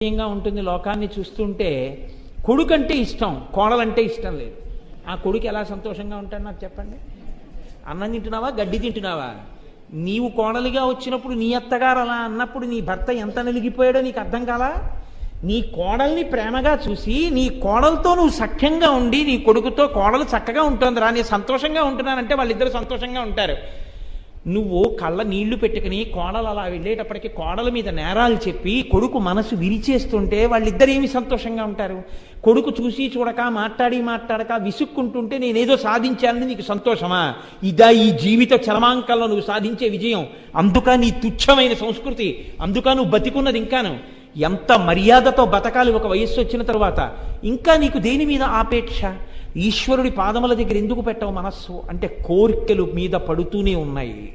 ఆశ్చర్యంగా ఉంటుంది లోకాన్ని చూస్తుంటే కొడుకంటే ఇష్టం కోడలంటే ఇష్టం లేదు. ఆ కొడుకు ఎలా సంతోషంగా ఉంటాడు నాకు చెప్పండి? అన్నం తింటున్నావా? గడ్డి తింటున్నావా? నీవు కోడలిగా వచ్చినప్పుడు నీ అత్తగారు అలా అన్నప్పుడు నీ భర్త ఎంత నలిగిపోయాడో నీకు అర్థం కాలా? నీ కోడల్ని ప్రేమగా చూసి నీ కోడలతో నువ్వు సఖ్యంగా ఉండి నీ కొడుకుతో కోడలు చక్కగా ఉంటుందిరా నేను సంతోషంగా ఉంటున్నానంటే వాళ్ళిద్దరు సంతోషంగా ఉంటారు. నువ్వు కళ్ళ నీళ్ళు పెట్టుకుని కోడలు అలా వెళ్ళేటప్పటికి కోడల మీద నేరాలు చెప్పి కొడుకు మనసు విరిచేస్తుంటే వాళ్ళిద్దరు ఏమి సంతోషంగా ఉంటారు? కొడుకు చూసి చూడక మాట్లాడి మాట్లాడక విసుక్కుంటుంటే నేనేదో సాధించాలని నీకు సంతోషమా? ఇదా ఈ జీవిత చరమాంకంలో నువ్వు సాధించే విజయం. అందుక నీ తుచ్చమైన సంస్కృతి అందుక నువ్వు బతికున్నది ఇంకాను. ఎంత మర్యాదతో బతకాలి ఒక వయస్సు వచ్చిన తర్వాత? ఇంకా నీకు దేని మీద ఆపేక్ష? ఈశ్వరుడి పాదముల దగ్గర ఎందుకు పెట్టవు మనస్సు? అంటే కోరికలు మీద పడుతూనే ఉన్నాయి.